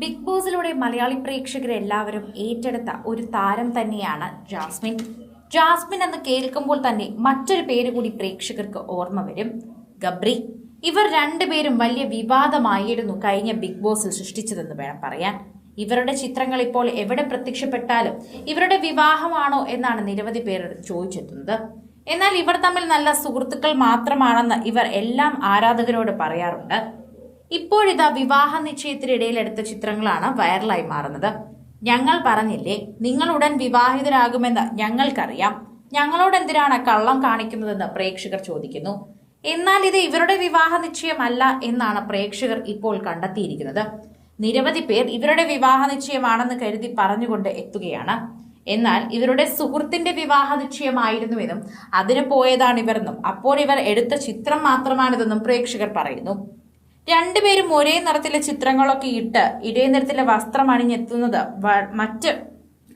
Big ബോസിലൂടെ Malayali പ്രേക്ഷകരെ എല്ലാവരും ഏറ്റെടുത്ത ഒരു താരം തന്നെയാണ് ജാസ്മിൻ. ജാസ്മിൻ എന്ന് കേൾക്കുമ്പോൾ തന്നെ മറ്റൊരു പേര് കൂടി പ്രേക്ഷകർക്ക് ഓർമ്മ വരും. ഗബ്രി. ഇവർ രണ്ടുപേരും വലിയ വിവാദമായിരുന്നു കഴിഞ്ഞ ബിഗ് ബോസിൽ സൃഷ്ടിച്ചതെന്ന് വേണം പറയാൻ. ഇവരുടെ ചിത്രങ്ങൾ ഇപ്പോൾ എവിടെ പ്രത്യക്ഷപ്പെട്ടാലും ഇവരുടെ വിവാഹമാണോ എന്നാണ് നിരവധി പേർ ചോദിച്ചെത്തുന്നത്. എന്നാൽ ഇവർ തമ്മിൽ നല്ല സുഹൃത്തുക്കൾ മാത്രമാണെന്ന് ഇവർ എല്ലാം ആരാധകരോട് പറയാറുണ്ട്. ഇപ്പോഴിതാ വിവാഹ നിശ്ചയത്തിനിടയിൽ എടുത്ത ചിത്രങ്ങളാണ് വൈറലായി മാറുന്നത്. ഞങ്ങൾ പറഞ്ഞില്ലേ നിങ്ങൾ ഉടൻ വിവാഹിതരാകുമെന്ന് ഞങ്ങൾക്കറിയാം. ഞങ്ങളോട് എന്തിനാണ് കള്ളം കാണിക്കുന്നതെന്ന് പ്രേക്ഷകർ ചോദിക്കുന്നു. എന്നാൽ ഇത് ഇവരുടെ വിവാഹ നിശ്ചയമല്ല എന്നാണ് പ്രേക്ഷകർ ഇപ്പോൾ കണ്ടെത്തിയിരിക്കുന്നത്. നിരവധി പേർ ഇവരുടെ വിവാഹ നിശ്ചയമാണെന്ന് കരുതി പറഞ്ഞുകൊണ്ട് എത്തുകയാണ്. എന്നാൽ ഇവരുടെ സുഹൃത്തിന്റെ വിവാഹ നിശ്ചയമായിരുന്നുവെന്നും അതിന് പോയതാണ് ഇവരെന്നും അപ്പോൾ ഇവർ എടുത്ത ചിത്രം മാത്രമാണിതെന്നും പ്രേക്ഷകർ പറയുന്നു. രണ്ടുപേരും ഒരേ നിറത്തിലെ ചിത്രങ്ങളൊക്കെ ഇട്ട് ഇതേ നിറത്തിലെ വസ്ത്രം അണിഞ്ഞെത്തുന്നത് മറ്റ്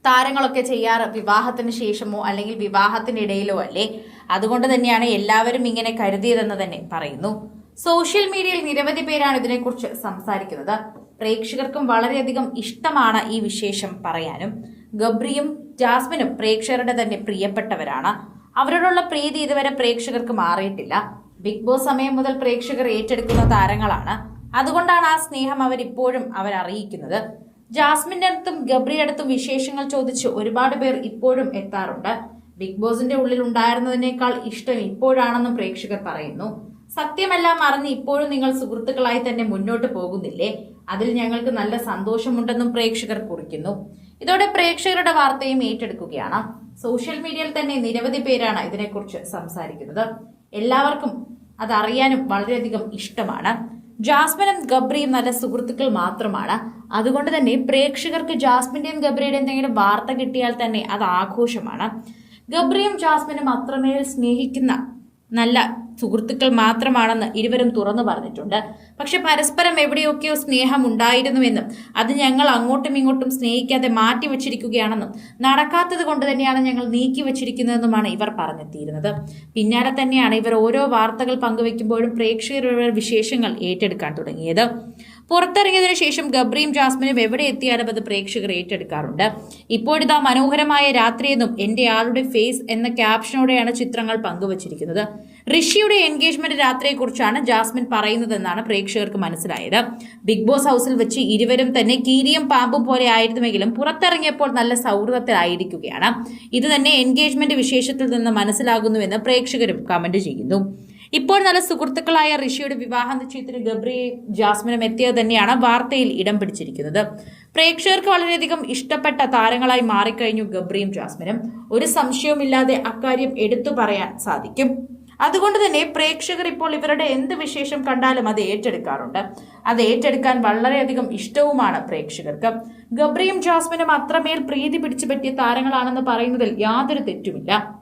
താരങ്ങളൊക്കെ ചെയ്യാറ് വിവാഹത്തിന് ശേഷമോ അല്ലെങ്കിൽ വിവാഹത്തിനിടയിലോ അല്ലേ? അതുകൊണ്ട് തന്നെയാണ് എല്ലാവരും ഇങ്ങനെ കരുതിയതെന്ന് തന്നെ പറയുന്നു. സോഷ്യൽ മീഡിയയിൽ നിരവധി പേരാണ് ഇതിനെക്കുറിച്ച് സംസാരിക്കുന്നത്. പ്രേക്ഷകർക്കും വളരെയധികം ഇഷ്ടമാണ് ഈ വിശേഷം പറയാനും. ഗബ്രിയും ജാസ്മിനും പ്രേക്ഷകരുടെ തന്നെ പ്രിയപ്പെട്ടവരാണ്. അവരോടുള്ള പ്രീതി ഇതുവരെ പ്രേക്ഷകർക്ക് മാറിയിട്ടില്ല. ബിഗ് ബോസ് സമയം മുതൽ പ്രേക്ഷകർ ഏറ്റെടുക്കുന്ന താരങ്ങളാണ്. അതുകൊണ്ടാണ് ആ സ്നേഹം അവരിപ്പോഴും അവർ അറിയിക്കുന്നത് ജാസ്മിന്റെ അടുത്തും ഗബ്രിയുടെ അടുത്തും വിശേഷങ്ങൾ ചോദിച്ച് ഒരുപാട് പേർ ഇപ്പോഴും എത്താറുണ്ട്. ബിഗ് ബോസിന്റെ ഉള്ളിൽ ഉണ്ടായിരുന്നതിനേക്കാൾ ഇഷ്ടം ഇപ്പോഴാണെന്നും പ്രേക്ഷകർ പറയുന്നു. സത്യമെല്ലാം അറിഞ്ഞ് ഇപ്പോഴും നിങ്ങൾ സുഹൃത്തുക്കളായി തന്നെ മുന്നോട്ട് പോകുന്നില്ലേ? അതിൽ ഞങ്ങൾക്ക് നല്ല സന്തോഷമുണ്ടെന്നും പ്രേക്ഷകർ കുറിക്കുന്നു. ഇതോടെ പ്രേക്ഷകരുടെ വാർത്തയും ഏറ്റെടുക്കുകയാണ്. സോഷ്യൽ മീഡിയയിൽ തന്നെ നിരവധി പേരാണ് ഇതിനെക്കുറിച്ച് സംസാരിക്കുന്നത്. എല്ലാവർക്കും അതറിയാനും വളരെയധികം ഇഷ്ടമാണ്. ജാസ്മിനും ഗബ്രിയും നല്ല സുഹൃത്തുക്കൾ മാത്രമാണ്. അതുകൊണ്ട് തന്നെ പ്രേക്ഷകർക്ക് ജാസ്മിന്റെയും ഗബ്രിയുടെയും എന്തെങ്കിലും വാർത്ത കിട്ടിയാൽ തന്നെ അത് ആഘോഷമാണ്. ഗബ്രിയും ജാസ്മിനും അത്രമേൽ സ്നേഹിക്കുന്ന നല്ല സുഹൃത്തുക്കൾ മാത്രമാണെന്ന് ഇരുവരും തുറന്നു പറഞ്ഞിട്ടുണ്ട്. പക്ഷെ പരസ്പരം എവിടെയൊക്കെയോ സ്നേഹം ഉണ്ടായിരുന്നുവെന്നും അത് ഞങ്ങൾ അങ്ങോട്ടും ഇങ്ങോട്ടും സ്നേഹിക്കാതെ മാറ്റി വച്ചിരിക്കുകയാണെന്നും നടക്കാത്തത് കൊണ്ട് തന്നെയാണ് ഞങ്ങൾ നീക്കി വെച്ചിരിക്കുന്നതെന്നുമാണ് ഇവർ പറഞ്ഞെത്തിയിരുന്നത്. പിന്നാലെ തന്നെയാണ് ഇവർ ഓരോ വാർത്തകൾ പങ്കുവെക്കുമ്പോഴും പ്രേക്ഷകരുടെ വിശേഷങ്ങൾ ഏറ്റെടുക്കാൻ തുടങ്ങിയത്. പുറത്തിറങ്ങിയതിനു ശേഷം ഗബ്രിയും ജാസ്മിനും എവിടെ എത്തിയാലും അത് പ്രേക്ഷകർ ഏറ്റെടുക്കാറുണ്ട്. ഇപ്പോഴിതാ മനോഹരമായ രാത്രിയെന്നും എന്റെ ആളുടെ ഫേസ് എന്ന ക്യാപ്ഷനോടെയാണ് ചിത്രങ്ങൾ പങ്കുവച്ചിരിക്കുന്നത്. ഋഷിയുടെ എൻഗേജ്മെന്റ് രാത്രിയെക്കുറിച്ചാണ് ജാസ്മിൻ പറയുന്നതെന്നാണ് പ്രേക്ഷകർക്ക് മനസ്സിലായത്. ബിഗ് ബോസ് ഹൗസിൽ വെച്ച് ഇരുവരും തന്നെ കീരിയും പാമ്പും പോലെ ആയിരുന്നുവെങ്കിലും പുറത്തിറങ്ങിയപ്പോൾ നല്ല സൗഹൃദത്തിലായിരിക്കുകയാണ്. ഇത് തന്നെ എൻഗേജ്മെന്റ് വിശേഷത്തിൽ നിന്ന് മനസ്സിലാകുന്നുവെന്ന് പ്രേക്ഷകരും കമന്റ് ചെയ്യുന്നു. ഇപ്പോൾ നല്ല സുഹൃത്തുക്കളായ ഋഷിയുടെ വിവാഹ നിശ്ചയത്തിന് ഗബ്രി ജാസ്മിനും എത്തിയത് തന്നെയാണ് വാർത്തയിൽ ഇടം പിടിച്ചിരിക്കുന്നത്. പ്രേക്ഷകർക്ക് വളരെയധികം ഇഷ്ടപ്പെട്ട താരങ്ങളായി മാറിക്കഴിഞ്ഞു ഗബ്രിയും ജാസ്മിനും. ഒരു സംശയവുമില്ലാതെ അക്കാര്യം എടുത്തു പറയാൻ സാധിക്കും. അതുകൊണ്ട് തന്നെ പ്രേക്ഷകർ ഇപ്പോൾ ഇവരുടെ എന്ത് വിശേഷം കണ്ടാലും അത് ഏറ്റെടുക്കാറുണ്ട്. അത് ഏറ്റെടുക്കാൻ വളരെയധികം ഇഷ്ടവുമാണ് പ്രേക്ഷകർക്ക്. ഗബ്രിയും ജാസ്മിനും അത്രമേൽ പ്രീതി പിടിച്ചു പറ്റിയ താരങ്ങളാണെന്ന് പറയുന്നതിൽ യാതൊരു തെറ്റുമില്ല.